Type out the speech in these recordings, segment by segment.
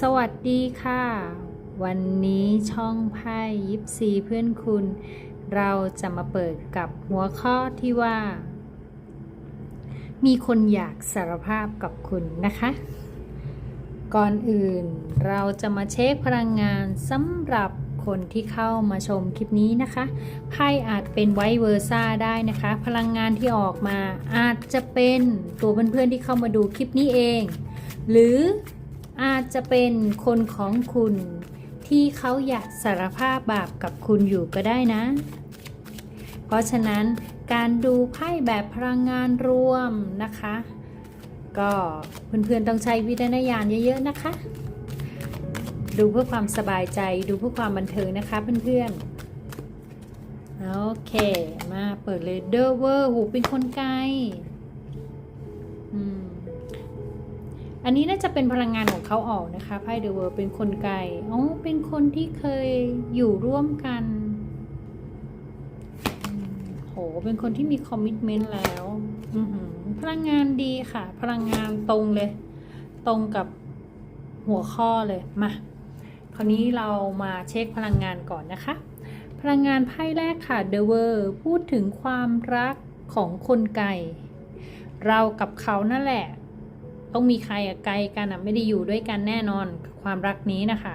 สวัสดีค่ะ วันนี้ช่องไพ่ยิปซีเพื่อนคุณ เราจะมาเปิดกับหัวข้อที่ว่า มีคนอยากสารภาพกับคุณนะคะ ก่อนอื่นเราจะมาเช็คพลังงานสำหรับคนที่เข้ามาชมคลิปนี้นะคะไพ่อาจเป็นไวเวอร์ซ่าได้นะคะ พลังงานที่ออกมาอาจจะเป็นตัวเพื่อนๆที่เข้ามาดูคลิปนี้เอง หรือ อาจจะเป็นคนของคุณ ที่เขาอยากสารภาพบาปกับคุณอยู่ก็ได้นะ เพราะฉะนั้นการดูไพ่แบบพลังงานรวมนะคะ ก็เพื่อนๆต้องใช้วิจารณญาณเยอะๆนะคะ ดูเพื่อความสบายใจดูเพื่อความบันเทิงนะคะเพื่อนๆโอเค มาเปิดเลยเดอร์เวอร์หูเป็นคนไกล อืม อันนี้น่าจะเป็นพลังงานของเขาออกนะคะไพ่เดอะเวอร์เป็นคนไกลอ๋อเป็นคนที่เคยอยู่ร่วมกันโหเป็นคนที่มีคอมมิชเมนต์แล้วพลังงานดีค่ะ พลังงานตรงเลย ตรงกับหัวข้อเลยมาคราวนี้เรามาเช็คพลังงานก่อนนะคะ พลังงานไพ่แรกค่ะ The World พูดถึงความรักของคนไกลเรากับเขานั่นแหละ ต้องมีใครไกลกันไม่ได้อยู่ด้วยกันแน่นอนความรักนี้นะคะ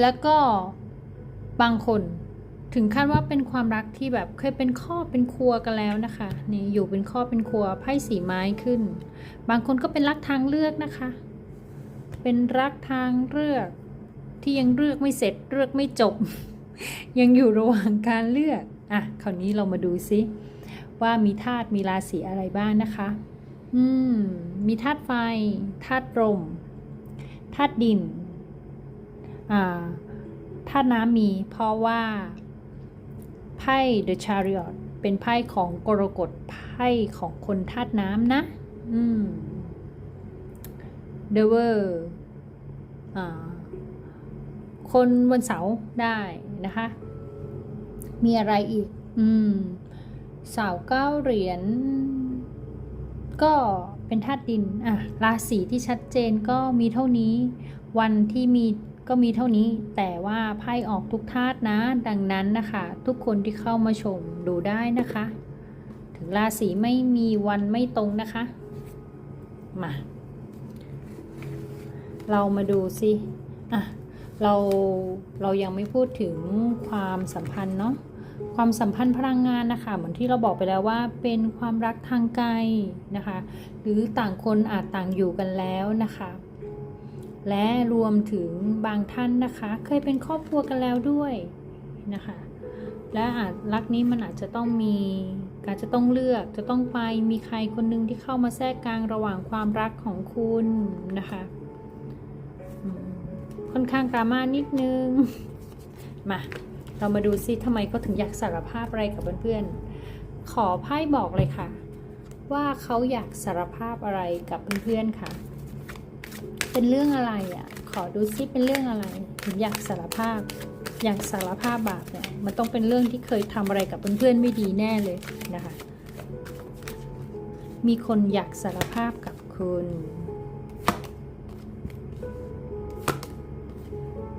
แล้วก็บางคนถึงขั้นว่าเป็นความรักที่แบบเคยเป็นครอบเป็นครัวกันแล้วนะคะนี่อยู่เป็นครอบเป็นครัวไพ่สีไม้ขึ้น บางคนก็เป็นรักทางเลือกนะคะ เป็นรักทางเลือก ที่ยังเลือกไม่เสร็จเลือกไม่จบ ยังอยู่ระหว่างการเลือกอะคราวนี้เรามาดูซิว่ามีธาตุมีราศีอะไรบ้างนะคะ อืม มีธาตุไฟ ธาตุลม ธาตุดิน อ่า ธาตุน้ำมี เพราะว่าไพ่ The Chariot เป็นไพ่ของกรกฎ ไพ่ของคนธาตุน้ำนะ อืม The w o r อ่า คนวันเสาร์ได้นะคะ มีอะไรอีก อืม สาวเก้าเหรียญ ก็เป็นธาตุดินอะราศีที่ชัดเจนก็มีเท่านี้ วันที่มีก็มีเท่านี้ แต่ว่าไพ่ออกทุกธาตุนะ ดังนั้นนะคะ ทุกคนที่เข้ามาชมดูได้นะคะ ถึงราศีไม่มีวันไม่ตรงนะคะ มา เรามาดูสิอะเราเรายังไม่พูดถึงความสัมพันธ์เนาะ ความสัมพันธ์พลังงานนะคะ เหมือนที่เราบอกไปแล้วว่าเป็นความรักทางไกลนะคะ หรือต่างคนอาจต่างอยู่กันแล้วนะคะ และรวมถึงบางท่านนะคะ เคยเป็นครอบครัวกันแล้วด้วยนะคะ และอาจรักนี้มันอาจจะต้องมีการจะต้องเลือกจะต้องไปมีใครคนหนึ่งที่เข้ามาแทรกกลางระหว่างความรักของคุณนะคะค่อนข้างดราม่านิดนึงมา เรามาดูซิทำไมเขาถึงอยากสารภาพอะไรกับเพื่อนๆ ขอไพ่บอกเลยค่ะ ว่าเขาอยากสารภาพอะไรกับเพื่อนๆค่ะ เป็นเรื่องอะไรอะ ขอดูซิเป็นเรื่องอะไรถึงอยากสารภาพ อยากสารภาพบาปเนี่ย มันต้องเป็นเรื่องที่เคยทำอะไรกับเพื่อนๆไม่ดีแน่เลยนะคะ มีคนอยากสารภาพกับคุณ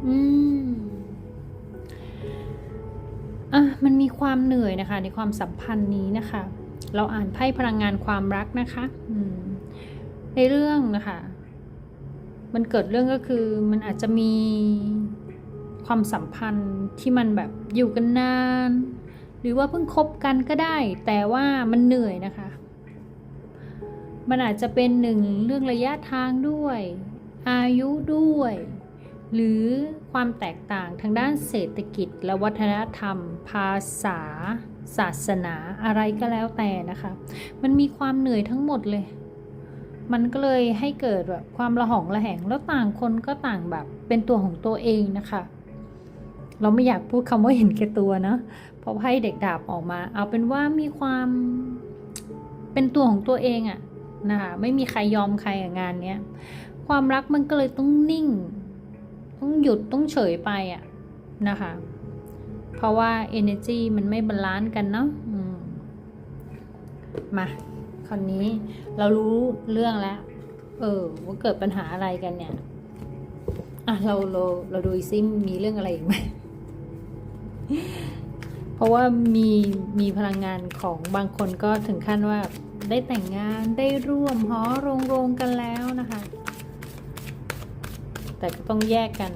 อืม อะมันมีความเหนื่อยนะคะ ในความสัมพันธ์นี้นะคะ เราอ่านไพ่พลังงานความรักนะคะในเรื่องนะคะ มันเกิดเรื่องก็คือมันอาจจะมีความสัมพันธ์ที่มันแบบอยู่กันนาน หรือว่าเพิ่งคบกันก็ได้ แต่ว่ามันเหนื่อยนะคะ มันอาจจะเป็นหนึ่งเรื่องระยะทางด้วย อายุด้วย หรือความแตกต่างทางด้านเศรษฐกิจและวัฒนธรรม ภาษา ศาสนาอะไรก็แล้วแต่นะคะ มันมีความเหนื่อยทั้งหมดเลย มันก็เลยให้เกิดแบบความระหองระแหงแล้วต่างคนก็ต่างแบบเป็นตัวของตัวเองนะคะ เราไม่อยากพูดคำว่าเห็นแก่ตัวนะเพราะให้เด็กดาบออกมา เอาเป็นว่ามีความเป็นตัวของตัวเองอะนะคะไม่มีใครยอมใครอะงานเนี้ยความรักมันก็เลยต้องนิ่ง ต้องหยุดต้องเฉยไปอะนะคะ เพราะว่า energy มันไม่บาลานซ์กันเนาะมมาคราวนี้เรารู้เรื่องแล้ว เออ ว่าเกิดปัญหาอะไรกันเนี่ย อะเราเราเราดูซิมีเรื่องอะไรอีกไหมเพราะว่ามีมีพลังงานของบางคนก็ถึงขั้นว่าได้แต่งงานได้ร่วมหอโรงโรงกันแล้วนะคะ แต่ก็ต้องแยกกัน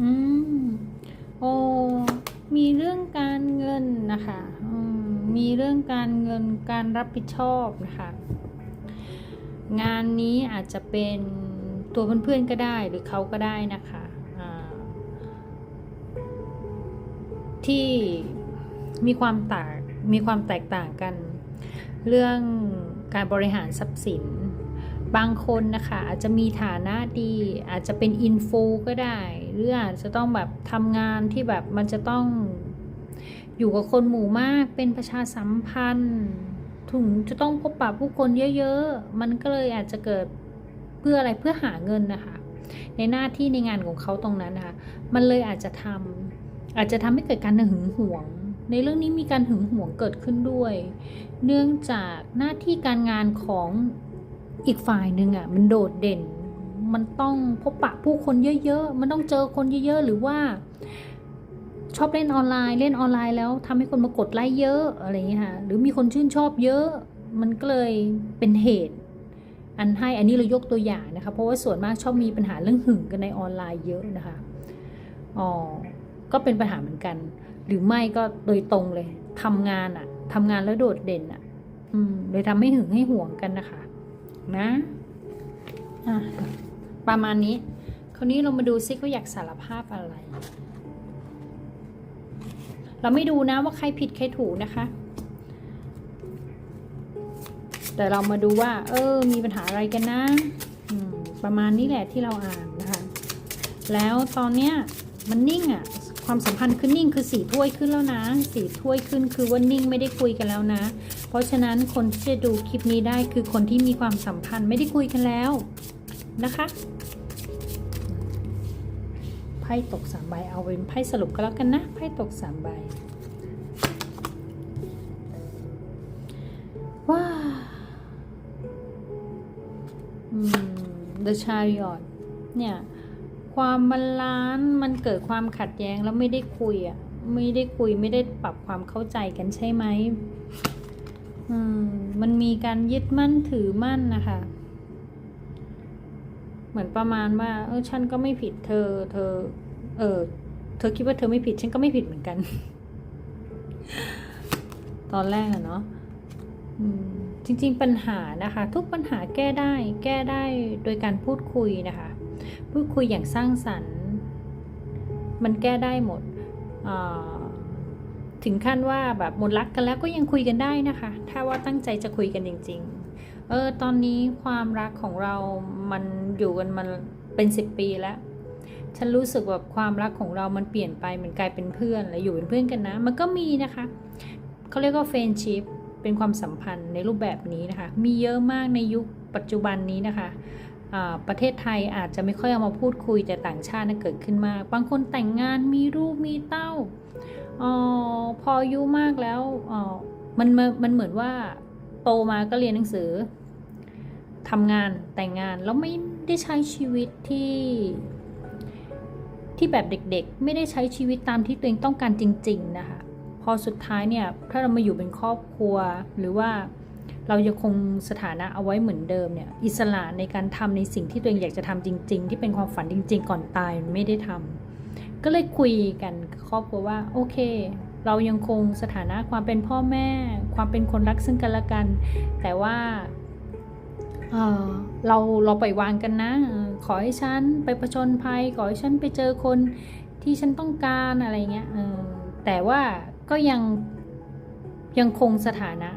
อืม โอ้ มีเรื่องการเงินนะคะมมีเรื่องการเงินการรับผิดชอบนะคะ งานนี้อาจจะเป็นตัวเพื่อนๆก็ได้หรือเขาก็ได้นะคะที่มีความต่างมีความแตกต่างกัน เรื่องการบริหารทรัพย์สิน บางคนนะคะอาจจะมีฐานะดี อาจจะเป็นอินฟูก็ได้ หรืออาจจะต้องแบบทำงานที่แบบมันจะต้องอยู่กับคนหมู่มากเป็นประชาสัมพันธ์ถึงจะต้องพบปะผู้คนเยอะๆ มันก็เลยอาจจะเกิดเพื่ออะไรเพื่อหาเงินนะคะ ในหน้าที่ในงานของเขาตรงนั้นนะคะ มันเลยอาจจะทำอาจจะทำให้เกิดการหึงหวง ในเรื่องนี้มีการหึงหวงเกิดขึ้นด้วย เนื่องจากหน้าที่การงานของอีกฝ่ายหนึ่งอะมันโดดเด่น มันต้องพบปะผู้คนเยอะๆ มันต้องเจอคนเยอะๆ หรือว่า ชอบเล่นออนไลน์ เล่นออนไลน์แล้วทำให้คนมากดไลค์เยอะอะไรอย่างเงี้ยค่ะ หรือมีคนชื่นชอบเยอะ มันก็เลยเป็นเหตุ อันให้ อันนี้เรายกตัวอย่างนะคะ เพราะว่าส่วนมากชอบมีปัญหาเรื่องหึงกันในออนไลน์เยอะนะคะ อ๋อ ก็เป็นปัญหาเหมือนกัน หรือไม่ก็โดยตรงเลยทำงานอะทำงานแล้วโดดเด่นอะอืมเลยทำให้หึงให้ห่วงกันนะคะ นะอะประมาณนี้ คราวนี้เรามาดูซิเขาอยากสารภาพอะไร เราไม่ดูนะว่าใครผิดใครถูกนะคะ แต่เรามาดูว่า เออ มีปัญหาอะไรกันนะประมาณนี้แหละที่เราอ่านนะคะ แล้วตอนเนี้ยมันนิ่งอะ่ะ ความสัมพันธ์คือนิ่งคือสี่ถ้วยขึ้นแล้วนะสี่ถ้วยขึ้นคือว่านิ่งไม่ได้คุยกันแล้วนะ เพราะฉะนั้นคนที่จะดูคลิปนี้ได้คือคนที่มีความสัมพันธ์ไม่ได้คุยกันแล้วนะคะไพ่ตกสามใบเอาเป็นไพ่สรุปก็แล้วกันนะไพ่ตกสามใบว้าอืม The Chariot เนี่ย ความบาลานซ์มันเกิดความขัดแย้งแล้วไม่ได้คุยอะไม่ได้คุยไม่ได้ปรับความเข้าใจกันใช่ไหมอืมมันมีการยึดมั่นถือมั่นนะคะเหมือนประมาณว่า เออฉันก็ไม่ผิดเธอ เธอ เออเธอคิดว่าเธอไม่ผิด ฉันก็ไม่ผิดเหมือนกัน ตอนแรกอะเนาะจริง ๆ ปัญหานะคะ ทุกปัญหาแก้ได้ แก้ได้โดยการพูดคุยนะคะ พูดคุยอย่างสร้างสรรค์ มันแก้ได้หมด ถึงขั้นว่าแบบหมดรักกันแล้วก็ยังคุยกันได้นะคะ ถ้าว่าตั้งใจจะคุยกันจริง ๆ เออ ตอนนี้ความรักของเรามันอยู่กันมันเป็นสิบปีแล้ว ฉันรู้สึกว่าความรักของเรามันเปลี่ยนไปมันกลายเป็นเพื่อนแล้วอยู่เป็นเพื่อนกันนะ มันก็มีนะคะเขาเรียกว่าเฟรนชิพเป็นความสัมพันธ์ในรูปแบบนี้นะคะ มีเยอะมากในยุคปัจจุบันนี้นะคะ ประเทศไทยอาจจะไม่ค่อยเอามาพูดคุยแต่ต่างชาตินะเกิดขึ้นมาก บางคนแต่งงานมีลูกมีเต้าออพออายุมากแล้วออมันมันเหมือนว่าโตมาก็เรียนหนังสือทำงานแต่งงานแล้วไม่ได้ใช้ชีวิตที่ที่แบบเด็กๆ ไม่ได้ใช้ชีวิตตามที่ตัวเองต้องการจริง ๆ นะคะ พอสุดท้ายเนี่ย ถ้าเรามาอยู่เป็นครอบครัวหรือว่า เรายังคงสถานะเอาไว้เหมือนเดิมเนี่ยอิสระในการทำในสิ่งที่ตัวเองอยากจะทำจริง ๆ ที่เป็นความฝันจริง ๆ ก่อนตายไม่ได้ทำก็เลยคุยกันครอบครัวว่าโอเค เรายังคงสถานะความเป็นพ่อแม่ ความเป็นคนรักซึ่งกันและกัน แต่ว่าเเราเราปล่อยวางกันนะ ขอให้ฉันไปประชนภัย ขอให้ฉันไปเจอคนที่ฉันต้องการอะไรเงี้ยแต่ว่าก็ยังยังคงสถานะ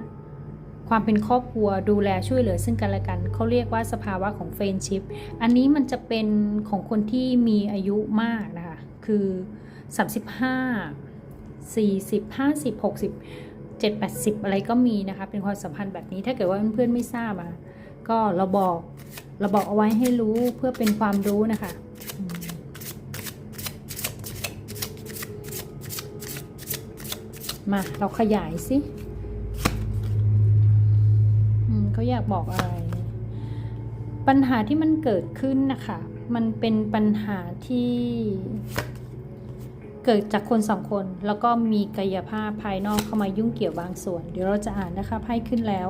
ความเป็นครอบครัวดูแลช่วยเหลือซึ่งกันและกัน เขาเรียกว่าสภาวะของเฟรนชิพอันนี้มันจะเป็นของคนที่มีอายุมากนะคะ คือ 35 40 50 60 7 80 อะไรก็มีนะคะ เป็นความสัมพันธ์แบบนี้ถ้าเกิดว่าเพื่อนๆไม่ทราบอะก็เราบอกเราบอกเอาไว้ให้รู้เพื่อเป็นความรู้นะคะมาเราขยายสิ อืมเขาอยากบอกอะไร ปัญหาที่มันเกิดขึ้นนะคะ มันเป็นปัญหาที่เกิดจากคนสองคน แล้วก็มีกายภาพภายนอกเข้ามายุ่งเกี่ยวบางส่วน เดี๋ยวเราจะอ่านนะคะไพ่ขึ้นแล้ว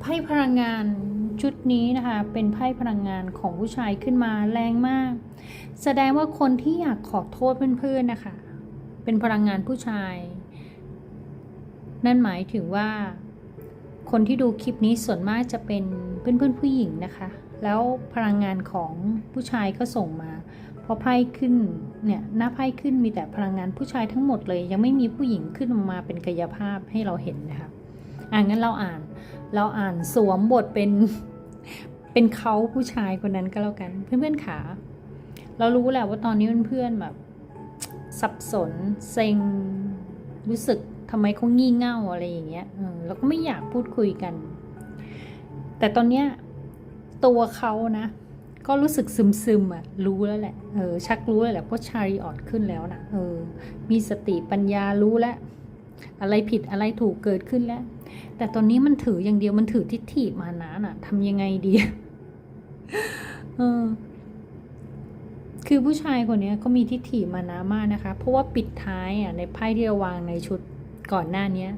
ไพ่พลังงานชุดนี้นะคะ เป็นไพ่พลังงานของผู้ชายขึ้นมาแรงมาก แสดงว่าคนที่อยากขอโทษเพื่อนๆนะคะ เป็นพลังงานผู้ชาย นั่นหมายถึงว่า คนที่ดูคลิปนี้ส่วนมากจะเป็นเพื่อนๆผู้หญิงนะคะ แล้วพลังงานของผู้ชายก็ส่งมาพอไพ่ขึ้นเนี่ยหน้าไพ่ขึ้นมีแต่พลังงานผู้ชายทั้งหมดเลย ยังไม่มีผู้หญิงขึ้นมาเป็นกายภาพให้เราเห็นนะคะอ่างั้นเราอ่านเราอ่านสวมบทเป็นเป็นเขาผู้ชายคนนั้นก็แล้วกันเพื่อนๆขาเรารู้แหละว่าตอนนี้เพื่อนๆแบบ สับสนเซ็งรู้สึก ทำไมเขางี่เง่าอะไรอย่างเงี้ยเออเราก็ไม่อยากพูดคุยกัน แต่ตอนเนี้ยตัวเขานะ ก็รู้สึกซึมซึมอะรู้แล้วแหละเออชักรู้แล้วแหละเพราะชาริออดขึ้นแล้วนะเออ มีสติปัญญารู้แล้วอะไรผิดอะไรถูกเกิดขึ้นแล้ว แต่ตอนนี้มันถืออย่างเดียวมันถือทิฏฐิมานะน่ะทำยังไงดีเออคือผู้ชายคนนี้เขามีทิฏฐิมานะมากนะคะ เพราะว่าปิดท้ายอะในไพ่ที่เราวางในชุด ก่อนหน้านี้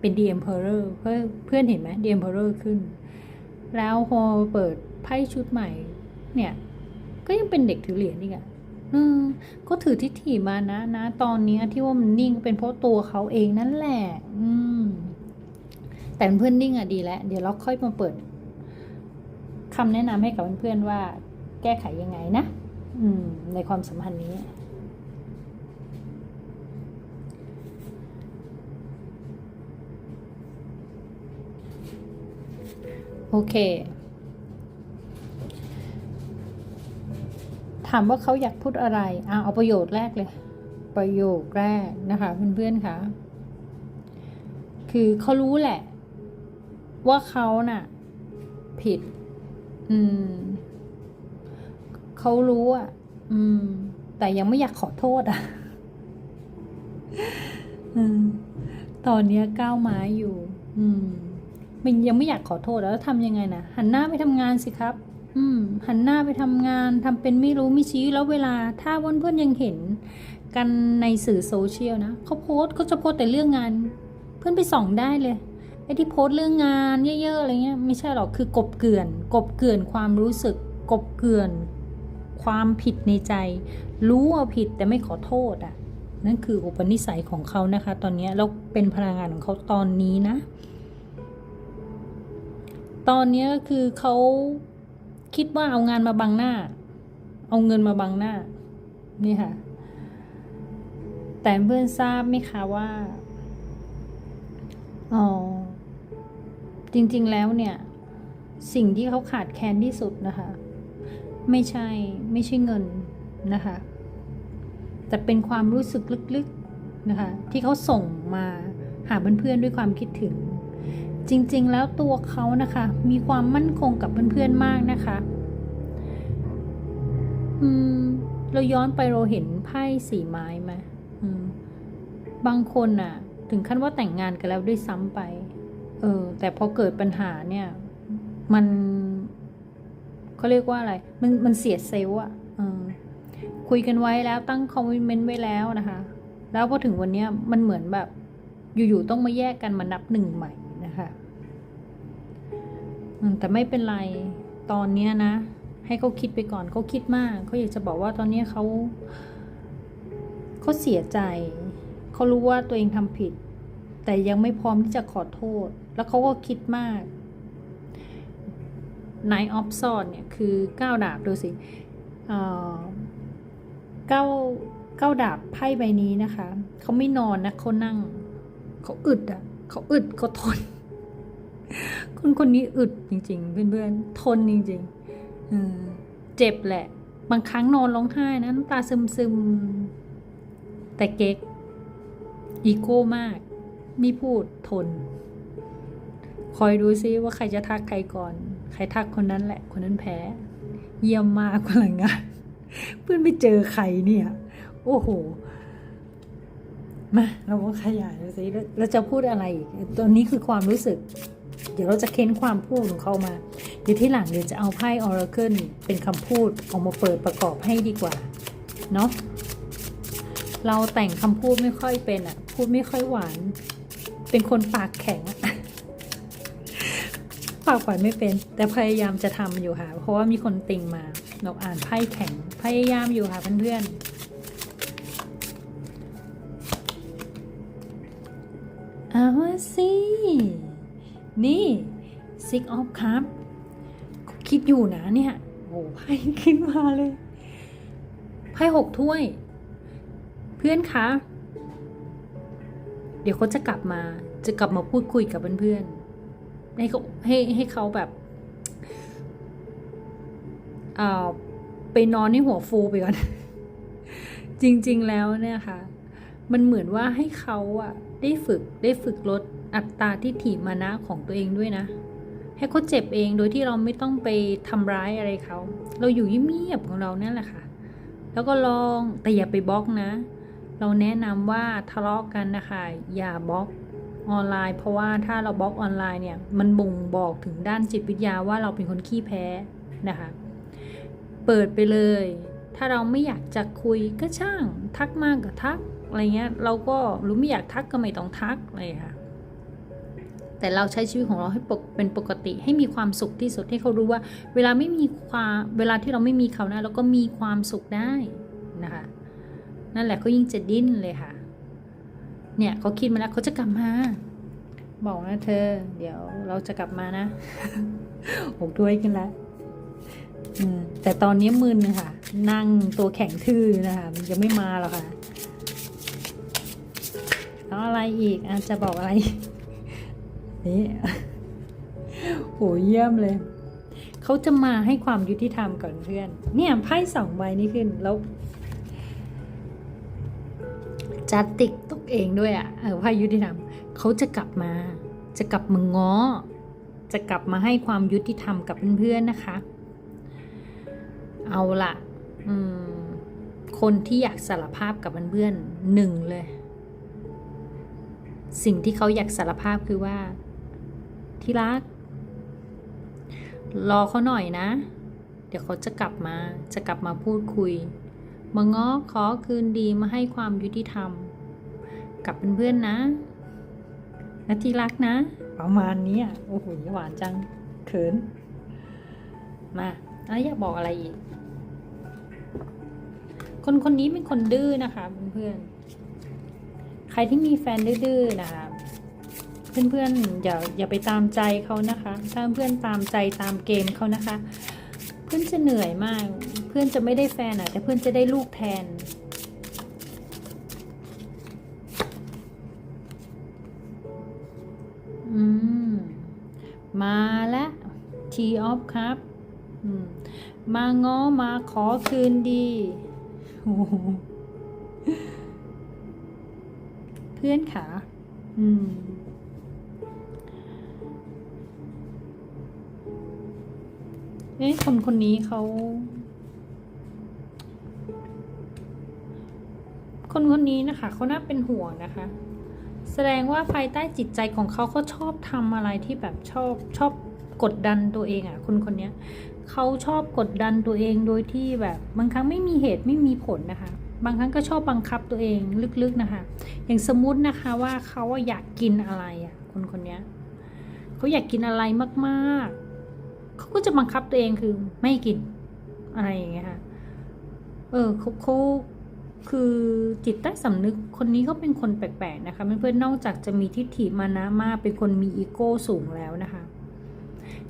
เป็น The Emperor เพื่อเพื่อนเห็นไหม The Emperor ขึ้น แล้วพอเปิดไพ่ชุดใหม่ เนี่ย ก็ยังเป็นเด็กถือเหรียญอีกอะเออก็ถือทิฏฐิมานะนะ ตอนนี้ที่ว่ามันนิ่งเป็นเพราะตัวเขาเองนั่นแหละ อืม แต่เพื่อนนิ่งอะดีแล้ว เดี๋ยวเราค่อยมาเปิดคำแนะนำให้กับเพื่อนๆว่า แก้ไขยังไงนะ อืม ในความสัมพันธ์นี้ โอเค ถามว่าเขาอยากพูดอะไรอะเอาประโยชน์แรกเลย ประโยคแรกนะคะ เพื่อนๆคะคือเขารู้แหละ ว่าเขาน่ะ ผิด อืมเขารู้อะ อืม แต่ยังไม่อยากขอโทษอะอืมตอนเนี้ยก้าวไม้อยู่ อืม มันยังไม่อยากขอโทษแล้วทำยังไงนะหันหน้าไปทำงานสิครับ อืม หันหน้าไปทำงานทำเป็นไม่รู้ไม่ชี้แล้วเวลาถ้าเพื่อนๆยังเห็น กันในสื่อโซเชียลนะเขาโพสต์เขาจะโพสต์แต่เรื่องงาน เพื่อนไปส่องได้เลยไอ้ที่โพสต์เรื่องงานเยอะๆอะไรเงี้ยไม่ใช่หรอกคือกบเกลื่อน กบเกลื่อนความรู้สึก กบเกลื่อน ความผิดในใจ รู้ว่าผิดแต่ไม่ขอโทษอะนั่นคืออุปนิสัยของเขานะคะ ตอนนี้แล้วเป็นพลังงานของเขาตอนนี้นะ ตอนนี้ก็คือเขาคิดว่าเอางานมาบังหน้า เอาเงินมาบังหน้า นี่ค่ะ แต่เพื่อนทราบไหมคะว่าอ๋อจริงๆแล้วเนี่ย สิ่งที่เขาขาดแคลนที่สุดนะคะ ไม่ใช่ไม่ใช่เงินนะคะ แต่เป็นความรู้สึกลึกๆนะคะ ที่เขาส่งมาหาเพื่อนๆด้วยความคิดถึง จริงๆ แล้วตัวเขานะคะมีความมั่นคงกับเพื่อนๆมากนะคะอืมเราย้อนไปเราเห็นไพ่สีไม้ไหมมบางคนน่ะ ถึงขั้นว่าแต่งงานกันแล้วด้วยซ้ำไป เออ แต่พอเกิดปัญหาเนี่ย มันเขาเรียกว่าอะไร มันมันเสียเซลล์อะออคุยกันไว้แล้วตั้งคอมมิชเมนต์ไว้แล้วนะคะ แล้วพอถึงวันเนี้ยมันเหมือนแบบ อยู่ๆต้องมาแยกกันมานับหนึ่งใหม่ แต่ไม่เป็นไรตอนเนี้ยนะ ให้เขาคิดไปก่อนเขาคิดมากเขาอยากจะบอกว่าตอนเนี้ยเขาเขาเสียใจเขารู้ว่าตัวเองทำผิด แต่ยังไม่พร้อมที่จะขอโทษ แล้วเขาก็คิดมาก Nine of Swords เนี่ยคือก้าวดาบดูสิเก้าเก้าดาบไพ่ใบนี้นะคะ เขาไม่นอนนะเขานั่ง เขาอึดอะ เขาอึดเขาทน คนคนนี้อึดจริง ๆ เพื่อนๆทนจริงๆเจ็บแหละ บางครั้งนอนร้องไห้นะน้ำตาซึมๆ แต่เก๊กอีโก้มากไม่พูดทน คอยดูซิว่าใครจะทักใครก่อน ใครทักคนนั้นแหละ คนนั้นแพ้ เยี่ยมมากพลังงานเพื่อนไปเจอใครเนี่ย โอ้โหมาเราก็ขยายดูสิแล้วเราจะพูดอะไรอีกตัวนี้คือความรู้สึก ดี๋ยวเราจะเค้นความพูดของเขามา เดี๋ยวที่หลังเดี๋ยวจะเอาไพ่ Oracle เป็นคำพูดออกมาเปิดประกอบให้ดีกว่า เนาะเราแต่งคำพูดไม่ค่อยเป็นอะพูดไม่ค่อยหวาน เป็นคนปากแข็งอะปากหวานไม่เป็น แต่พยายามจะทำอยู่ค่ะ เพราะว่ามีคนติงมาเราอ่านไพ่แข็ง พยายามอยู่ค่ะเพื่อนๆเอาสิ นี่ Six of Cup คิดอยู่นะเนี่ยโอ้ไพ่ขึ้นมาเลยไพ่หกถ้วย เพื่อนคะ เดี๋ยวเขาจะกลับมา จะกลับมาพูดคุยกับเพื่อนๆให้เขาให้ให้เขาแบบอ่าไปนอนให้หัวฟูไปก่อน จริงๆแล้วเนี่ยค่ะ มันเหมือนว่าให้เขาอะได้ฝึกได้ฝึกลด อัตราที่ถีมานะของตัวเองด้วยนะ ให้เขาเจ็บเองโดยที่เราไม่ต้องไปทำร้ายอะไรเขา เราอยู่เงียบของเราเนี่ยแหละค่ะ แล้วก็ลองแต่อย่าไปบล็อกนะ เราแนะนำว่าทะเลาะกันนะคะอย่าบล็อกออนไลน์ เพราะว่าถ้าเราบล็อกออนไลน์เนี่ยมันบ่งบอกถึงด้านจิตวิทยาว่าเราเป็นคนขี้แพ้นะคะ เปิดไปเลย ถ้าเราไม่อยากจะคุยก็ช่าง ทักมากก็ทักอะไรเงี้ยเราก็หรือไม่อยากทักก็ไม่ต้องทักอะไรค่ะ แต่เราใช้ชีวิตของเราให้ปกเป็นปกติ ให้มีความสุขที่สุดให้เขารู้ว่า เวลาไม่มีความเวลาที่เราไม่มีเขานะเราก็มีความสุขได้นะคะนั่นแหละเขายิ่งจะดิ้นเลยค่ะ เนี่ยเขาคิดมาแล้วเขาจะกลับมา บอกนะเธอ เดี๋ยวเราจะกลับมานะผมด้วยกันแล้วแต่ตอนนี้มึนค่ะ นั่งตัวแข็งทื่อนะคะมันจะไม่มาหรอกค่ะแล้วอะไรอีกอาจจะบอกอะไร นี่โหเยี่ยมเลย เขาจะมาให้ความยุติธรรมก่อนเพื่อน เนี่ยไพ่สองใบนี้ขึ้นแล้วจัดติกตกเองด้วยอะ่ะเออไพ่ยุติธรรมเขาจะกลับมา จะกลับมาง้อ จะกลับมาให้ความยุติธรรมกับเพื่อนๆนะคะ เอาละอืมคนที่อยากสารภาพกับเพื่อนๆหนึ่งเลย สิ่งที่เขาอยากสารภาพคือว่า ที่รัก รอเขาหน่อยนะ เดี๋ยวเขาจะกลับมา จะกลับมาพูดคุย มาง้อขอคืนดีมาให้ความยุติธรรมกับเพื่อนๆนะนะที่รักนะ ประมาณนี้อะโอ้โหหวานจัง เขิน มาแล้วอยากบอกอะไรอีก คนคนนี้เป็นคนดื้อนะคะเพื่อนๆใครที่มีแฟนดื้อๆนะคะ เพื่อนๆอย่าอย่าไปตามใจเขานะคะ ถ้าเพื่อนตามใจตามเกมเขานะคะ เพื่อนจะเหนื่อยมาก เพื่อนจะไม่ได้แฟนอะแต่เพื่อนจะได้ลูกแทน อืม มาแล้ว T of ครับ อืม มาง้อมาขอคืนดีเพื่อนขาอืม เอ๊ะคนคนนี้เขา คนคนนี้นะคะเขาน่าเป็นห่วงนะคะ แสดงว่าภายใต้จิตใจของเขาเขาชอบทำอะไรที่แบบชอบชอบกดดันตัวเองอะ่ะ คนคนนี้เขาชอบกดดันตัวเองโดยที่แบบบางครั้งไม่มีเหตุไม่มีผลนะคะ บางครั้งก็ชอบบังคับตัวเองลึกๆนะคะ อย่างสมมตินะคะว่าเขาอยากกินอะไรอะ่ะ คนคนนี้เขาอยากกินอะไรมากๆ เขาก็จะบังคับตัวเองคือไม่กินอะไรอย่างเงี้ยค่ะ เออเขาเขาคือจิตใต้สำนึกคนนี้เขาเป็นคนแปลกๆนะคะเพื่อนๆนอกจากจะมีทิฏฐิมานะมากเป็นคนมีอีโก้สูงแล้วนะคะ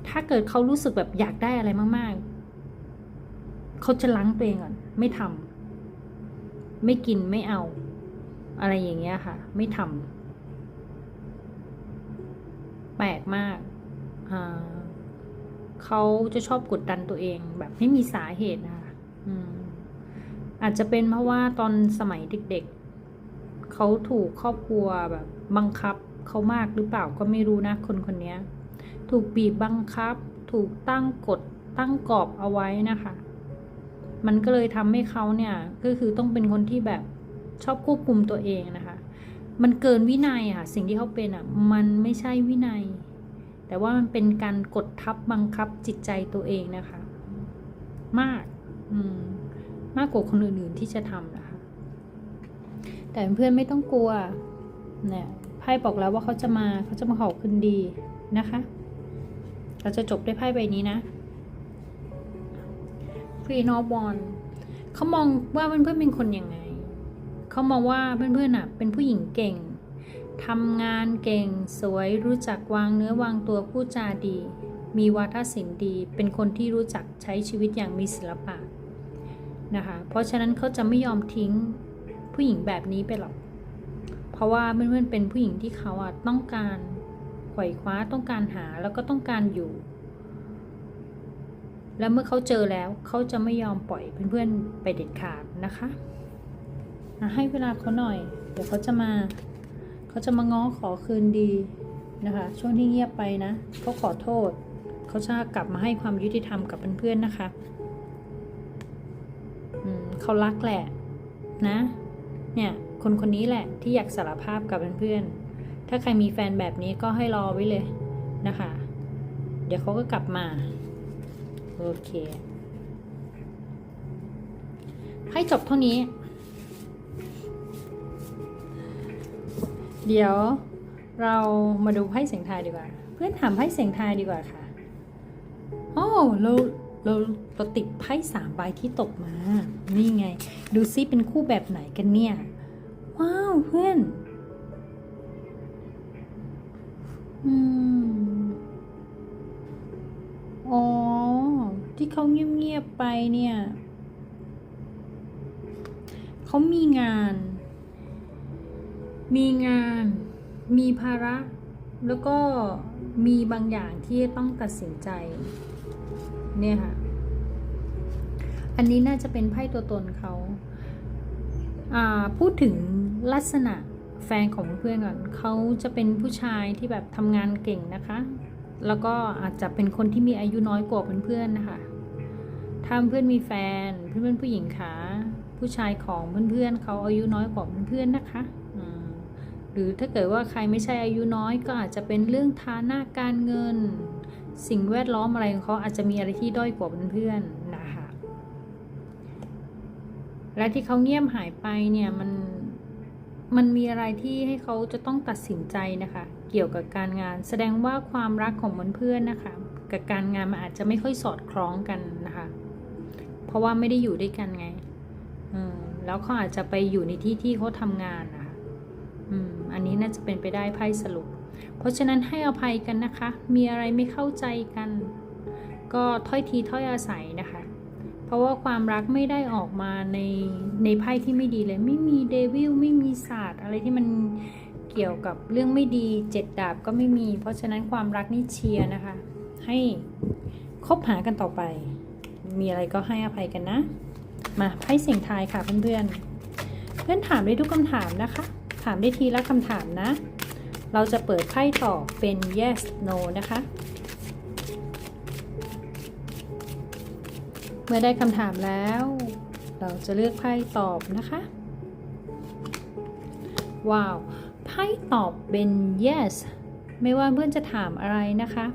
ถ้าเกิดเขารู้สึกแบบอยากได้อะไรมากๆเขาจะล้างตัวเองก่อน ไม่ทำไม่กินไม่เอา อะไรอย่างเงี้ยค่ะ ไม่ทำแปลกมากอ่า เขาจะชอบกดดันตัวเอง แบบไม่มีสาเหตุนะคะอืมอาจจะเป็นเพราะว่าตอนสมัยเด็กๆเขาถูกครอบครัวแบบบังคับเขามากหรือเปล่าก็ไม่รู้นะคนคนนี้ถูกบีบบังคับ ถูกตั้งกฎตั้งกรอบเอาไว้นะคะ มันก็เลยทำให้เขาเนี่ยก็คือต้องเป็นคนที่แบบชอบควบคุมตัวเองนะคะ มันเกินวินัยอะสิ่งที่เขาเป็นอะ มันไม่ใช่วินัย แต่ว่ามันเป็นการกดทับบังคับจิตใจตัวเองนะคะ มากอืมมากกว่าคนอื่นๆที่จะทำนะคะ แต่เพื่อนไม่ต้องกลัวเนี่ยไพ่บอกแล้วว่าเขาจะมาเขาจะมาขอคืนดีนะคะ เราจะจบด้วยไพ่ใบนี้นะฟรีนอบอลเขามองว่าเพื่อนๆเป็นคนยังไง เขามองว่าเพื่อนๆอะ เป็นผู้หญิงเก่ง ทำงานเก่ง สวยรู้จักวางเนื้อวางตัวพูดจาดี มีวาทศิลป์ดี เป็นคนที่รู้จักใช้ชีวิตอย่างมีศิลปะนะคะ เพราะฉะนั้นเขาจะไม่ยอมทิ้งผู้หญิงแบบนี้ไปหรอก เพราะว่าเพื่อนๆเป็นผู้หญิงที่เขาอะต้องการไขว่คว้าต้องการหาแล้วก็ต้องการอยู่ แล้วเมื่อเขาเจอแล้วเขาจะไม่ยอมปล่อยเพื่อนๆไปเด็ดขาดนะคะ ให้เวลาเขาหน่อย เดี๋ยวเขาจะมา เขาจะมาง้อขอคืนดีนะคะ ช่วงที่เงียบไปนะเขาขอโทษ เขาจะกลับมาให้ความยุติธรรมกับเพื่อนๆนะคะอืมเขารักแหละนะ เนี่ยคนคนนี้แหละที่อยากสารภาพกับเพื่อนๆ ถ้าใครมีแฟนแบบนี้ก็ให้รอไว้เลยนะคะ เดี๋ยวเขาก็กลับมา โอเค ให้จบเท่านี้ เดี๋ยวเรามาดูไพ่เสียงทายดีกว่า เพื่อนถามไพ่เสียงทายดีกว่าค่ะโอ้เราเราเราติดไพ่สามใบที่ตกมา นี่ไง ดูซิเป็นคู่แบบไหนกันเนี่ย ว้าวเพื่อน อืม อ๋อ ที่เขาเงียบๆไปเนี่ย เขามีงาน มีงาน มีภาระ แล้วก็มีบางอย่างที่ต้องตัดสินใจ เนี่ยค่ะ อันนี้น่าจะเป็นไพ่ตัวตนเขาอ่าพูดถึงลักษณะแฟนของเพื่อนก่อนเขาจะเป็นผู้ชายที่แบบทำงานเก่งนะคะ แล้วก็อาจจะเป็นคนที่มีอายุน้อยกว่าเพื่อนๆนะคะ ถ้าเพื่อนมีแฟนเพื่อนๆผู้หญิงคะผู้ชายของเพื่อนๆเขาอายุน้อยกว่าเพื่อนๆนะคะ หรือถ้าเกิดว่าใครไม่ใช่อายุน้อยก็อาจจะเป็นเรื่องฐานะการเงิน สิ่งแวดล้อมอะไรของเขาอาจจะมีอะไรที่ด้อยกว่าเพื่อนๆนะคะและที่เขาเงียบหายไปเนี่ยมันมันมีอะไรที่ให้เขาจะต้องตัดสินใจนะคะ เกี่ยวกับการงาน แสดงว่าความรักของเพื่อนๆนะคะ กับการงานมันอาจจะไม่ค่อยสอดคล้องกันนะคะ เพราะว่าไม่ได้อยู่ด้วยกันไงแล้วเขาอาจจะไปอยู่ในที่ที่เขาทำงานนะ อืมอันนี้น่าจะเป็นไปได้ไพ่สรุป เพราะฉะนั้นให้อภัยกันนะคะ มีอะไรไม่เข้าใจกัน ก็ถ้อยทีถ้อยอาศัยนะคะ เพราะว่าความรักไม่ได้ออกมาในในไพ่ที่ไม่ดีเลย ไม่มีเดวิลไม่มีศาสตร์ อะไรที่มันเกี่ยวกับเรื่องไม่ดีเจ็ดดาบก็ไม่มี เพราะฉะนั้นความรักนี่เชียร์นะคะ ให้คบหากันต่อไป มีอะไรก็ให้อภัยกันนะ มาไพ่เสียงทายค่ะเพื่อนๆ เพื่อนถามได้ทุกคำถามนะคะ ถามได้ทีละคำถามนะ เราจะเปิดไพ่ตอบเป็น yes no นะคะ เมื่อได้คำถามแล้ว เราจะเลือกไพ่ตอบนะคะ ว้าว ไพ่ตอบเป็น yes ไม่ว่าเพื่อนจะถามอะไรนะคะ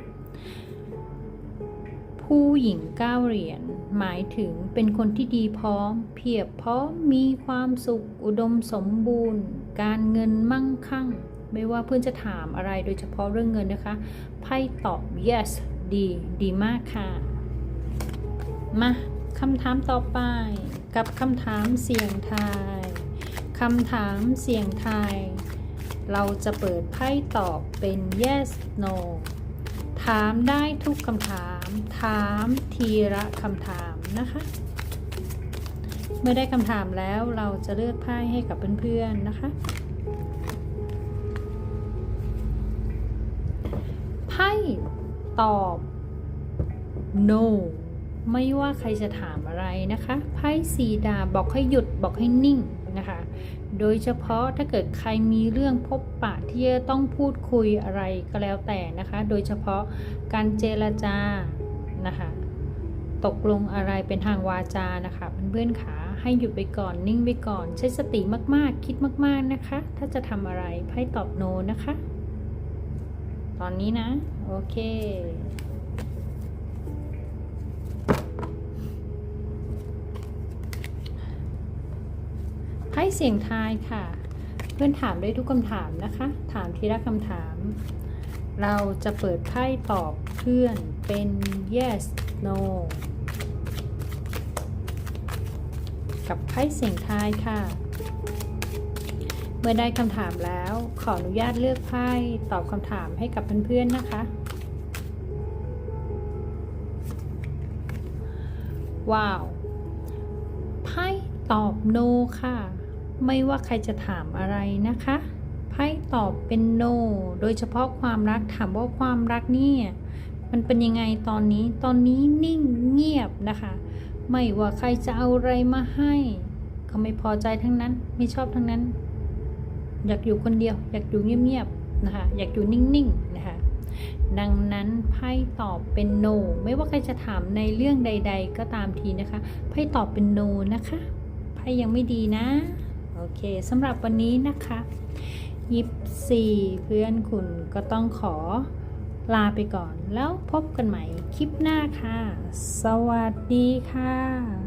ผู้หญิงเก้าเหรียญ หมายถึงเป็นคนที่ดีพร้อม เพียบพร้อมมีความสุข อุดมสมบูรณ์ การเงินมั่งคั่ง ไม่ว่าเพื่อนจะถามอะไรโดยเฉพาะเรื่องเงินนะคะไพ่ตอบ yes ดี ดีมากค่ะ มาคำถามต่อไป กับคำถามเสี่ยงทายคำถามเสี่ยงทายเราจะเปิดไพ่ตอบเป็น yes no ถามได้ทุกคำถาม ถามทีละคำถามนะคะ เมื่อได้คำถามแล้วเราจะเลือกไพ่ให้กับเพื่อนๆนะคะไพ่ตอบ no ไม่ว่าใครจะถามอะไรนะคะ ไพ่สีดาบอกให้หยุดบอกให้นิ่งนะคะ โดยเฉพาะถ้าเกิดใครมีเรื่องพบปะที่จะต้องพูดคุยอะไรก็แล้วแต่นะคะ โดยเฉพาะการเจรจานะคะตกลงอะไรเป็นทางวาจานะคะเพื่อนๆขาใให้หยุดไปก่อนนิ่งไปก่อน ใช้สติมากๆ คิดมากๆนะคะ ถ้าจะทำอะไรไพ่ตอบโนนะคะ ตอนนี้นะ โอเค ไพ่เสียงทายค่ะ เพื่อนถามได้ทุกคำถามนะคะ ถามทีละคำถาม เราจะเปิดไพ่ตอบเพื่อนเป็น yes no กับไพ่เสียงทายค่ะ เมื่อได้คำถามแล้วขออนุญาตเลือกไพ่ตอบคำถามให้กับเพื่อนๆนะคะว้าว ไพ่ตอบ no ค่ะ ไม่ว่าใครจะถามอะไรนะคะไพ่ตอบเป็น no โดยเฉพาะความรักถามว่าความรักเนี่ยมันเป็นยังไงตอนนี้ตอนนี้นิ่งเงียบนะคะ ไม่ว่าใครจะเอาอะไรมาให้เขาไม่พอใจทั้งนั้น ไม่ชอบทั้งนั้น อยากอยู่คนเดียว อยากอยู่เงียบๆนะคะ อยากอยู่นิ่งๆนะคะดังนั้นไพ่ตอบเป็น no ไม่ว่าใครจะถามในเรื่องใด ๆ ก็ตามทีนะคะไพ่ตอบเป็น no นะคะไพ่ยังไม่ดีนะ เคสำหรับวันนี้นะคะยิบสี่เพื่อนคุณก็ต้องขอลาไปก่อน แล้วพบกันใหม่คลิปหน้าค่ะ สวัสดีค่ะ